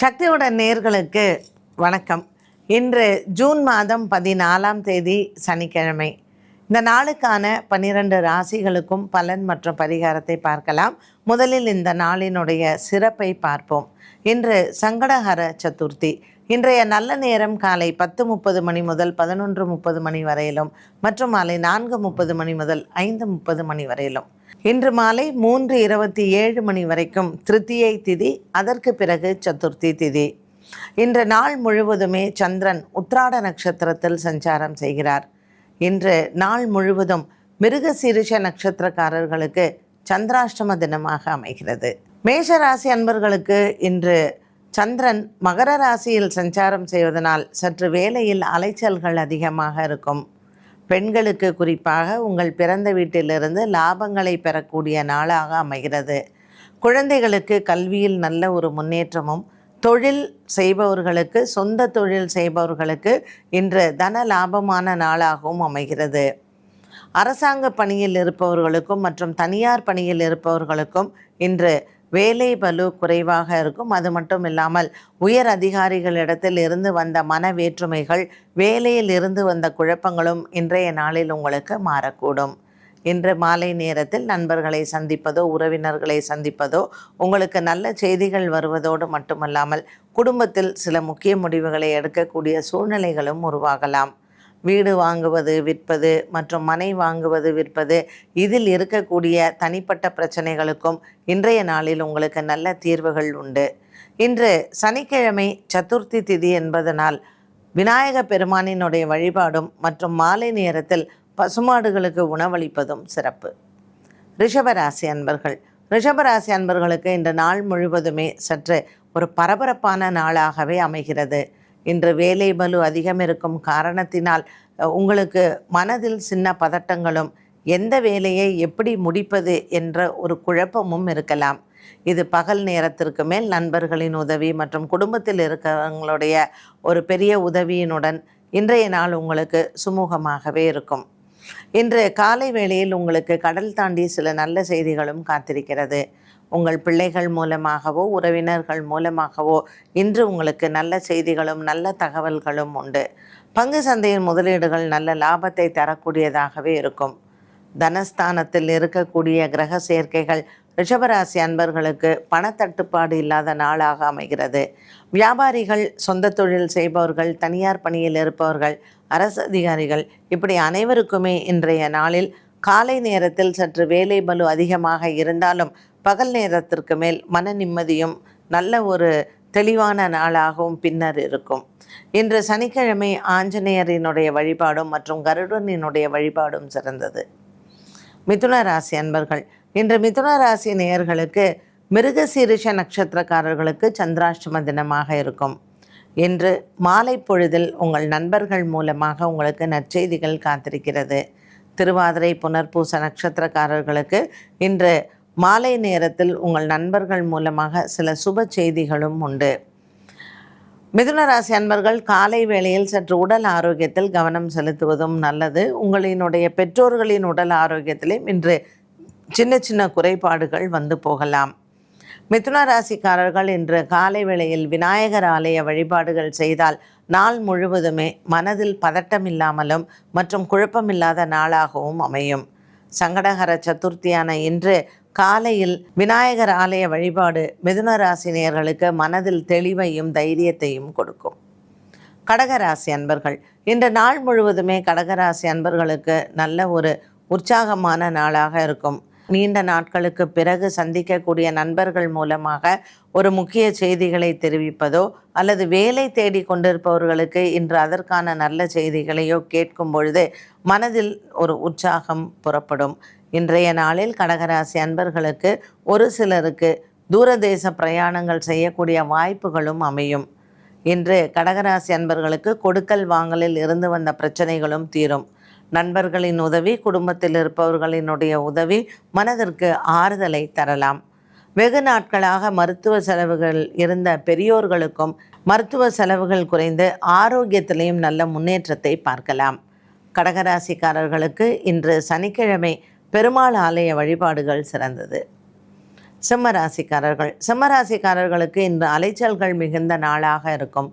சக்தியோட நேர்களுக்கு வணக்கம். இன்று ஜூன் மாதம் பதினாலாம் தேதி சனிக்கிழமை. இந்த நாளுக்கான பன்னிரண்டு ராசிகளுக்கும் பலன் மற்றும் பரிகாரத்தை பார்க்கலாம். முதலில் இந்த நாளினுடைய சிறப்பை பார்ப்போம். இன்று சங்கடஹர சதுர்த்தி. இன்றைய நல்ல நேரம் காலை பத்து முப்பது மணி முதல் பதினொன்று முப்பது மணி வரையிலும் மற்றும் மாலை நான்கு முப்பது மணி முதல் ஐந்து முப்பது மணி வரையிலும். இன்று மாலை மூன்று இருபத்தி ஏழு மணி வரைக்கும் திருத்தியை திதி அதற்கு பிறகு சதுர்த்தி திதி. இன்று நாள் முழுவதுமே சந்திரன் உத்ராட நட்சத்திரத்தில் சஞ்சாரம் செய்கிறார். இன்று நாள் முழுவதும் மிருகசீரிஷ நட்சத்திரக்காரர்களுக்கு சந்திராஷ்டம தினமாக அமைகிறது. மேஷராசி அன்பர்களுக்கு இன்று சந்திரன் மகர ராசியில் சஞ்சாரம் செய்வதனால் சற்று வேலையில் அலைச்சல்கள் அதிகமாக இருக்கும். பெண்களுக்கு குறிப்பாக உங்கள் பிறந்த வீட்டிலிருந்து லாபங்களை பெறக்கூடிய நாளாக அமைகிறது. குழந்தைகளுக்கு கல்வியில் நல்ல ஒரு முன்னேற்றமும் தொழில் செய்பவர்களுக்கு சொந்த தொழில் செய்பவர்களுக்கு இன்று தன லாபமான நாளாகவும் அமைகிறது. அரசாங்க பணியில் இருப்பவர்களுக்கும் மற்றும் தனியார் பணியில் இருப்பவர்களுக்கும் இன்று வேலை பலு குறைவாக இருக்கும். அது மட்டும் இல்லாமல் உயர் அதிகாரிகளிடத்தில் இருந்து வந்த மன வேற்றுமைகள் வேலையில் இருந்து வந்த குழப்பங்களும் இன்றைய நாளில் உங்களுக்கு மாறக்கூடும். இன்று மாலை நேரத்தில் நண்பர்களை சந்திப்பதோ உறவினர்களை சந்திப்பதோ உங்களுக்கு நல்ல செய்திகள் வருவதோடு மட்டுமல்லாமல் குடும்பத்தில் சில முக்கிய முடிவுகளை எடுக்கக்கூடிய சூழ்நிலைகளும் உருவாகலாம். வீடு வாங்குவது விற்பது மற்றும் மனை வாங்குவது விற்பது இதில் இருக்கக்கூடிய தனிப்பட்ட பிரச்சனைகளுக்கும் இன்றைய நாளில் உங்களுக்கு நல்ல தீர்வுகள் உண்டு. இன்று சனிக்கிழமை சதுர்த்தி திதி என்பதனால் விநாயக பெருமானினுடைய வழிபாடும் மற்றும் மாலை நேரத்தில் பசுமாடுகளுக்கு உணவளிப்பதும் சிறப்பு. ரிஷபராசி அன்பர்கள் ரிஷபராசி அன்பர்களுக்கு இந்த நாள் முழுவதுமே சற்று ஒரு பரபரப்பான நாளாகவே அமைகிறது. இன்று வேலை பலு அதிகம் இருக்கும் காரணத்தினால் உங்களுக்கு மனதில் சின்ன பதட்டங்களும் எந்த வேலையை எப்படி முடிப்பது என்ற ஒரு குழப்பமும் இருக்கலாம். இது பகல் நேரத்திற்கு மேல் நண்பர்களின் உதவி மற்றும் குடும்பத்தில் இருக்கிறவங்களுடைய ஒரு பெரிய உதவியினுடன் இன்றைய நாள் உங்களுக்கு சுமூகமாகவே இருக்கும். இன்று காலை வேளையில் உங்களுக்கு கடல் தாண்டி சில நல்ல செய்திகளும் காத்திருக்கிறது. உங்கள் பிள்ளைகள் மூலமாகவோ உறவினர்கள் மூலமாகவோ இன்று உங்களுக்கு நல்ல செய்திகளும் நல்ல தகவல்களும் உண்டு. பங்கு சந்தையின் முதலீடுகள் நல்ல லாபத்தை தரக்கூடியதாகவே இருக்கும். தனஸ்தானத்தில் இருக்கக்கூடிய கிரக சேர்க்கைகள் ரிஷபராசி அன்பர்களுக்கு பணத்தட்டுப்பாடு இல்லாத நாளாக அமைகிறது. வியாபாரிகள் சொந்த தொழில் செய்பவர்கள் தனியார் பணியில் இருப்பவர்கள் அரசு அதிகாரிகள் இப்படி அனைவருக்குமே இன்றைய நாளில் காலை நேரத்தில் சற்று வேலை பலு அதிகமாக இருந்தாலும் பகல் நேரத்திற்கு மேல் மன நிம்மதியும் நல்ல ஒரு தெளிவான நாளாகவும் பின்னர் இருக்கும். இன்று சனிக்கிழமை ஆஞ்சநேயரினுடைய வழிபாடும் மற்றும் கருடனினுடைய வழிபாடும் சிறந்தது. மிதுன ராசி அன்பர்கள் இன்று மிதுன ராசி நேயர்களுக்கு மிருகசீரிஷ நட்சத்திரக்காரர்களுக்கு சந்திராஷ்டம தினமாக இருக்கும். இன்று மாலை பொழுதில் உங்கள் நண்பர்கள் மூலமாக உங்களுக்கு நற்செய்திகள் காத்திருக்கிறது. திருவாதிரை புனர்பூச நட்சத்திரக்காரர்களுக்கு இன்று மாலை நேரத்தில் உங்கள் நண்பர்கள் மூலமாக சில சுப செய்திகளும் உண்டு. மிதுனராசி அன்பர்கள் காலை வேளையில் சற்று உடல் ஆரோக்கியத்தில் கவனம் செலுத்துவதும் நல்லது. உங்களினுடைய பெற்றோர்களின் உடல் ஆரோக்கியத்திலும் இன்று சின்ன சின்ன குறைபாடுகள் வந்து போகலாம். மிதுன ராசிக்காரர்கள் இன்று காலை வேளையில் விநாயகர் ஆலய வழிபாடுகள் செய்தால் நாள் முழுவதுமே மனதில் பதட்டம் இல்லாமலும் மற்றும் குழப்பமில்லாத நாளாகவும் அமையும். சங்கடகர சதுர்த்தியான இன்று காலையில் விநாயகர் ஆலய வழிபாடு மிதுன ராசினியர்களுக்கு மனதில் தெளிவையும் தைரியத்தையும் கொடுக்கும். கடகராசி அன்பர்கள் இன்று நாள் முழுவதுமே கடகராசி அன்பர்களுக்கு நல்ல ஒரு உற்சாகமான நாளாக இருக்கும். நீண்ட நாட்களுக்கு பிறகு சந்திக்கக்கூடிய நண்பர்கள் மூலமாக ஒரு முக்கிய செய்திகளை தெரிவிப்பதோ அல்லது வேலை தேடி கொண்டிருப்பவர்களுக்கு இன்று அதற்கான நல்ல செய்திகளையோ கேட்கும் பொழுது மனதில் ஒரு உற்சாகம் புறப்படும். இன்றைய நாளில் கடகராசி அன்பர்களுக்கு ஒரு சிலருக்கு தூரதேச பிரயாணங்கள் செய்யக்கூடிய வாய்ப்புகளும் அமையும். இன்று கடகராசி அன்பர்களுக்கு கொடுக்கல் வாங்கலில் இருந்து வந்த பிரச்சனைகளும் தீரும். நண்பர்களின் உதவி குடும்பத்தில் இருப்பவர்களினுடைய உதவி மனதிற்கு ஆறுதலை தரலாம். வெகு நாட்களாக மருத்துவ செலவுகள் இருந்த பெரியோர்களுக்கும் மருத்துவ செலவுகள் குறைந்து ஆரோக்கியத்திலையும் நல்ல முன்னேற்றத்தை பார்க்கலாம். கடகராசிக்காரர்களுக்கு இன்று சனிக்கிழமை பெருமாள் ஆலய வழிபாடுகள் சிறந்தது. சிம்மராசிக்காரர்கள் சிம்மராசிக்காரர்களுக்கு இன்று அலைச்சல்கள் மிகுந்த நாளாக இருக்கும்.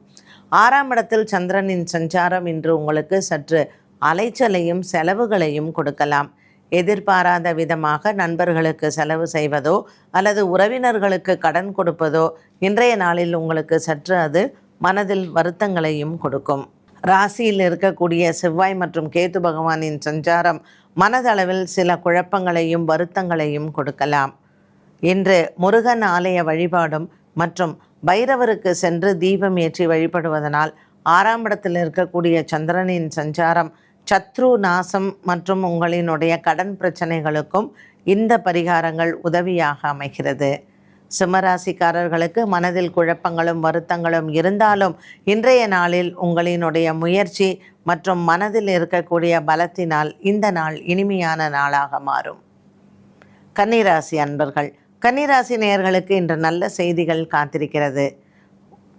ஆறாம் இடத்தில் சந்திரனின் சஞ்சாரம் இன்று உங்களுக்கு சற்று அலைச்சலையும் செலவுகளையும் கொடுக்கலாம். எதிர்பாராத விதமாக நண்பர்களுக்கு செலவு செய்வதோ அல்லது உறவினர்களுக்கு கடன் கொடுப்பதோ இன்றைய நாளில் உங்களுக்கு சற்று அது மனதில் வருத்தங்களையும் கொடுக்கும். ராசியில் இருக்கக்கூடிய செவ்வாய் மற்றும் கேது பகவானின் சஞ்சாரம் மனதளவில் சில குழப்பங்களையும் வருத்தங்களையும் கொடுக்கலாம். இன்று முருகன் ஆலய வழிபாடும் மற்றும் பைரவருக்கு சென்று தீபம் ஏற்றி வழிபடுவதனால் ஆறாம் இடத்தில் இருக்கக்கூடிய சந்திரனின் சஞ்சாரம் சத்ரு நாசம் மற்றும் உங்களினுடைய கடன் பிரச்சனைகளுக்கும் இந்த பரிகாரங்கள் உதவியாக அமைகிறது. சிம்மராசிக்காரர்களுக்கு மனதில் குழப்பங்களும் வருத்தங்களும் இருந்தாலும் இன்றைய நாளில் உங்களினுடைய முயற்சி மற்றும் மனதில் இருக்கக்கூடிய பலத்தினால் இந்த நாள் இனிமையான நாளாக மாறும். கன்னிராசி அன்பர்கள் கன்னிராசி நேயர்களுக்கு இன்று நல்ல செய்திகள் காத்திருக்கிறது.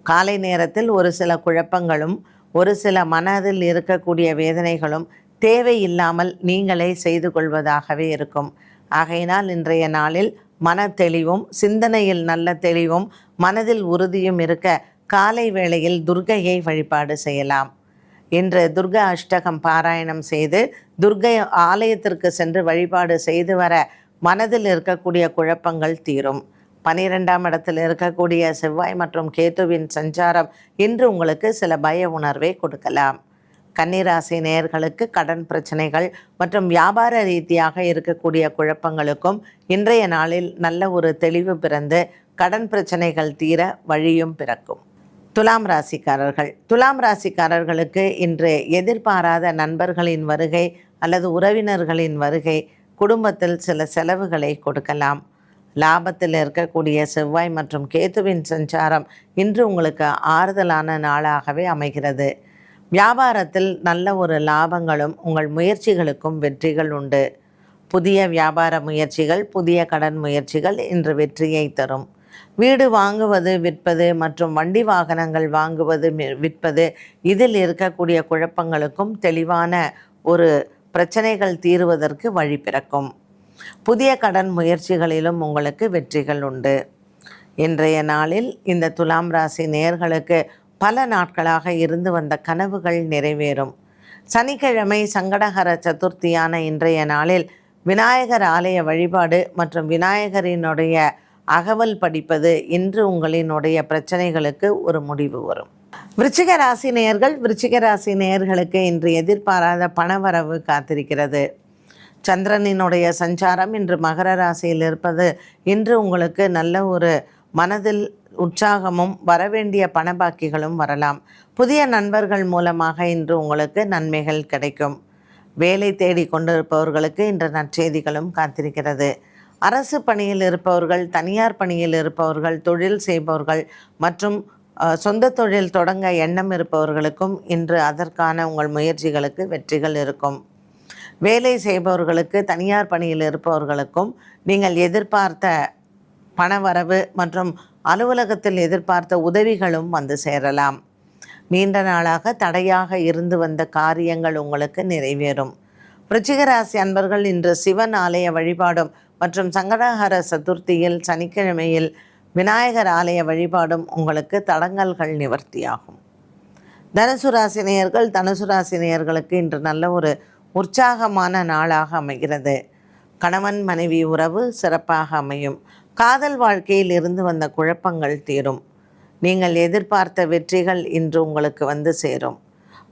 காலை நேரத்தில் ஒரு சில குழப்பங்களும் ஒரு சில மனதில் இருக்கக்கூடிய வேதனைகளும் தேவையில்லாமல் நீங்களே செய்து கொள்வதாகவே இருக்கும். ஆகையினால் இன்றைய நாளில் மன தெளிவும் சிந்தனையில் நல்ல தெளிவும் மனதில் உறுதியும் இருக்க காலை வேளையில் துர்கையை வழிபாடு செய்யலாம். இன்று துர்கா அஷ்டகம் பாராயணம் செய்து துர்கை ஆலயத்திற்கு சென்று வழிபாடு செய்து வர மனதில் இருக்கக்கூடிய குழப்பங்கள் தீரும். பனிரெண்டாம் இடத்தில் இருக்கக்கூடிய செவ்வாய் மற்றும் கேத்துவின் சஞ்சாரம் இன்று உங்களுக்கு சில பய உணர்வை கொடுக்கலாம். கன்னிராசி நேயர்களுக்கு கடன் பிரச்சனைகள் மற்றும் வியாபார ரீதியாக இருக்கக்கூடிய குழப்பங்களுக்கும் இன்றைய நாளில் நல்ல ஒரு தெளிவு பிறந்து கடன் பிரச்சனைகள் தீர வழியும் பிறக்கும். துலாம் ராசிக்காரர்கள். துலாம் ராசிக்காரர்களுக்கு இன்று எதிர்பாராத நண்பர்களின் வருகை அல்லது உறவினர்களின் வருகை குடும்பத்தில் சில செலவுகளை கொடுக்கலாம். லாபத்தில் இருக்கக்கூடிய செவ்வாய் மற்றும் கேத்துவின் சஞ்சாரம் இன்று உங்களுக்கு ஆறுதலான நாளாகவே அமைகிறது. வியாபாரத்தில் நல்ல ஒரு லாபங்களும் உங்கள் முயற்சிகளுக்கும் வெற்றிகள் உண்டு. புதிய வியாபார முயற்சிகள் புதிய கடன் முயற்சிகள் இன்று வெற்றியை தரும். வீடு வாங்குவது விற்பது மற்றும் வண்டி வாகனங்கள் வாங்குவது மி- விற்பது இதில் இருக்கக்கூடிய குழப்பங்களுக்கும் தெளிவான ஒரு பிரச்சனைகள் தீருவதற்கு வழி பிறக்கும். புதிய கடன் முயற்சிகளிலும் உங்களுக்கு வெற்றிகள் உண்டு. இன்றைய நாளில் இந்த துலாம் ராசி நேயர்களுக்கு பல நாட்களாக இருந்து வந்த கனவுகள் நிறைவேறும். சனிக்கிழமை சங்கடகர சதுர்த்தியான இன்றைய நாளில் விநாயகர் ஆலய வழிபாடு மற்றும் விநாயகரினுடைய அகவல் படிப்பது இன்று உங்களினுடைய பிரச்சனைகளுக்கு ஒரு முடிவு வரும். விருச்சிக ராசி நேயர்கள் விருச்சிக ராசி நேயர்களுக்கு இன்று எதிர்பாராத பணவரவு காத்திருக்கிறது. சந்திரனினுடைய சஞ்சாரம் இன்று மகர ராசியில் இருப்பது இன்று உங்களுக்கு நல்ல ஒரு மனதில் உற்சாகமும் வரவேண்டிய பணபாக்கிகளும் வரலாம். புதிய நண்பர்கள் மூலமாக இன்று உங்களுக்கு நன்மைகள் கிடைக்கும். வேலை தேடி கொண்டிருப்பவர்களுக்கு இன்று நற்செய்திகளும் காத்திருக்கிறது. அரசு பணியில் இருப்பவர்கள் தனியார் பணியில் இருப்பவர்கள் தொழில் செய்பவர்கள் மற்றும் சொந்த தொழில் தொடங்க எண்ணம் இருப்பவர்களுக்கும் இன்று அதற்கான உங்கள் முயற்சிகளுக்கு வெற்றிகள் இருக்கும். வேலை செய்பவர்களுக்கு தனியார் பணியில் இருப்பவர்களுக்கும் நீங்கள் எதிர்பார்த்த பணவரவு மற்றும் அலுவலகத்தில் எதிர்பார்த்த உதவிகளும் வந்து சேரலாம். நீண்ட நாளாக தடையாக இருந்து வந்த காரியங்கள் உங்களுக்கு நிறைவேறும். விருச்சிக ராசி அன்பர்கள் இன்று சிவன் ஆலய வழிபாடும் மற்றும் சங்கடஹர சதுர்த்தியில் சனிக்கிழமையில் விநாயகர் ஆலய வழிபாடும் உங்களுக்கு தடங்கல்கள் நிவர்த்தியாகும். தனுசு ராசினியர்கள் தனுசு ராசினியர்களுக்கு இன்று நல்ல ஒரு உற்சாகமான நாளாக அமைகிறது. கணவன் மனைவி உறவு சிறப்பாக அமையும். காதல் வாழ்க்கையில் இருந்து வந்த குழப்பங்கள் தீரும். நீங்கள் எதிர்பார்த்த வெற்றிகள் இன்று உங்களுக்கு வந்து சேரும்.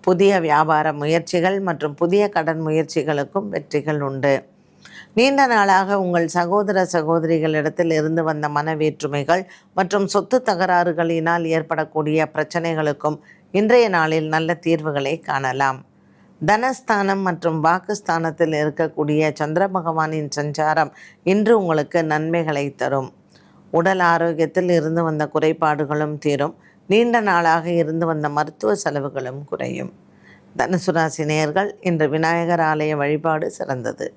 புதிய வியாபார முயற்சிகள் மற்றும் புதிய கடன் முயற்சிகளுக்கும் வெற்றிகள் உண்டு. நீண்ட நாளாக உங்கள் சகோதர சகோதரிகளிடத்தில் இருந்து வந்த மன வேற்றுமைகள் மற்றும் சொத்து தகராறுகளினால் ஏற்படக்கூடிய பிரச்சனைகளுக்கும் இன்றைய நாளில் நல்ல தீர்வுகளை காணலாம். தனஸ்தானம் மற்றும் வாக்குஸ்தானத்தில் இருக்கக்கூடிய சந்திர பகவானின் சஞ்சாரம் இன்று உங்களுக்கு நன்மைகளை தரும். உடல் ஆரோக்கியத்தில் இருந்து வந்த குறைபாடுகளும் தீரும். நீண்ட நாளாக இருந்து வந்த மருத்துவ செலவுகளும் குறையும். தனுசு ராசி நேயர்கள் இன்று விநாயகர் ஆலய வழிபாடு சிறந்தது.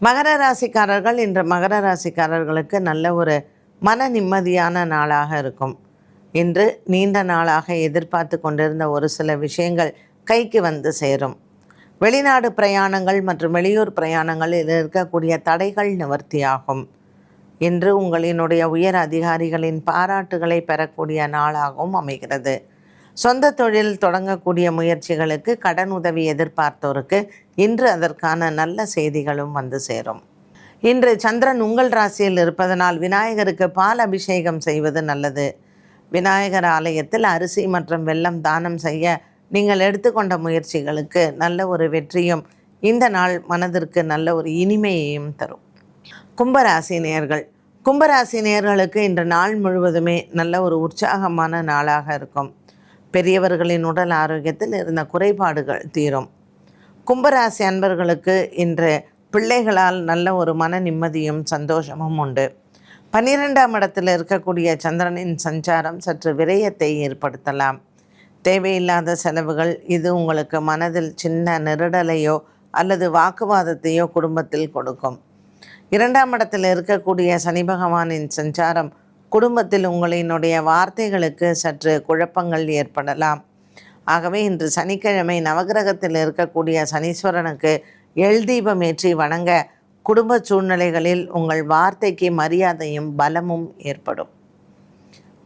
மகர ராசிக்காரர்கள் இன்று மகர ராசிக்காரர்களுக்கு நல்ல ஒரு மன நிம்மதியான நாளாக இருக்கும். இன்று நீண்ட நாளாக எதிர்பார்த்து கொண்டிருந்த ஒரு சில விஷயங்கள் கைக்கு வந்து சேரும். வெளிநாடு பிரயாணங்கள் மற்றும் வெளியூர் பிரயாணங்களில் இருக்கக்கூடிய தடைகள் நிவர்த்தியாகும். இன்று உங்களினுடைய உயர் அதிகாரிகளின் பாராட்டுகளை பெறக்கூடிய நாளாகவும் அமைகிறது. சொந்த தொழில் தொடங்கக்கூடிய முயற்சிகளுக்கு கடன் உதவி எதிர்பார்த்தோருக்கு இன்று அதற்கான நல்ல செய்திகளும் வந்து சேரும். இன்று சந்திரன் உங்கள் ராசியில் இருப்பதனால் விநாயகருக்கு பால் அபிஷேகம் செய்வது நல்லது. விநாயகர் ஆலயத்தில் அரிசி மற்றும் வெல்லம் தானம் செய்ய நீங்கள் எடுத்துக்கொண்ட முயற்சிகளுக்கு நல்ல ஒரு வெற்றியும் இந்த நாள் மனதிற்கு நல்ல ஒரு இனிமையையும் தரும். கும்பராசி நேர்கள் கும்பராசி நேர்களுக்கு இன்று நாள் முழுவதுமே நல்ல ஒரு உற்சாகமான நாளாக இருக்கும். பெரியவர்களின் உடல் ஆரோக்கியத்தில் இருந்த குறைபாடுகள் தீரும். கும்பராசி அன்பர்களுக்கு இன்று பிள்ளைகளால் நல்ல ஒரு மன நிம்மதியும் சந்தோஷமும் உண்டு. பன்னிரெண்டாம் இடத்தில் இருக்கக்கூடிய சந்திரனின் சஞ்சாரம் சற்று விரயத்தை ஏற்படுத்தலாம். தேவையில்லாத செலவுகள் இது உங்களுக்கு மனதில் சின்ன நெருடலையோ அல்லது வாக்குவாதத்தையோ குடும்பத்தில் கொடுக்கும். இரண்டாம் இடத்தில் இருக்கக்கூடிய சனி பகவானின் சஞ்சாரம் குடும்பத்தில் உங்களினுடைய வார்த்தைகளுக்கு சற்று குழப்பங்கள் ஏற்படலாம். ஆகவே இன்று சனிக்கிழமை நவகிரகத்தில் இருக்கக்கூடிய சனீஸ்வரனுக்கு எள் தீபம் ஏற்றி வணங்க குடும்ப சூழ்நிலைகளில் உங்கள் வார்த்தைக்கு மரியாதையும் பலமும் ஏற்படும்.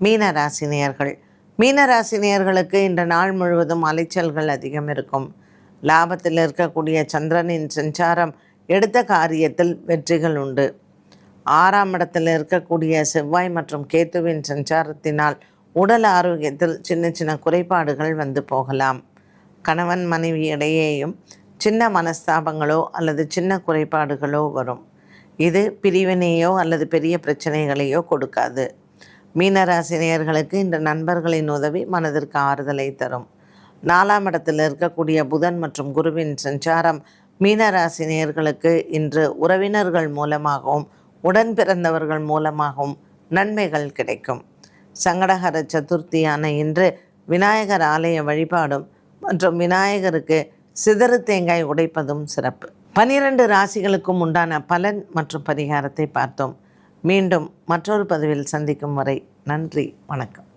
மீனராசினியர்கள் மீனராசினியர்களுக்கு இன்று நாள் முழுவதும் அலைச்சல்கள் அதிகம் இருக்கும். லாபத்தில் இருக்கக்கூடிய சந்திரனின் சஞ்சாரம் எடுத்த காரியத்தில் வெற்றிகள் உண்டு. ஆறாம் இடத்தில் இருக்கக்கூடிய செவ்வாய் மற்றும் கேத்துவின் சஞ்சாரத்தினால் உடல் ஆரோக்கியத்தில் சின்ன சின்ன குறைபாடுகள் வந்து போகலாம். கணவன் மனைவி இடையேயும் சின்ன மனஸ்தாபங்களோ அல்லது சின்ன குறைபாடுகளோ வரும். இது பிரிவினையோ அல்லது பெரிய பிரச்சனைகளையோ கொடுக்காது. மீனராசினியர்களுக்கு இந்த நண்பர்களின் உதவி மனதிற்கு ஆறுதலை தரும். நாலாம் இடத்தில் இருக்கக்கூடிய புதன் மற்றும் குருவின் சஞ்சாரம் மீனராசினியர்களுக்கு இன்று உறவினர்கள் மூலமாகவும் உடன் பிறந்தவர்கள் மூலமாகவும் நன்மைகள் கிடைக்கும். சங்கடகர சதுர்த்தியான இன்று விநாயகர் ஆலய வழிபாடும் மற்றும் விநாயகருக்கு சிதறு தேங்காய் உடைப்பதும் சிறப்பு. பனிரெண்டு ராசிகளுக்கும் உண்டான பலன் மற்றும் பரிகாரத்தை பார்த்தோம். மீண்டும் மற்றொரு பதிவில் சந்திக்கும் வரை நன்றி வணக்கம்.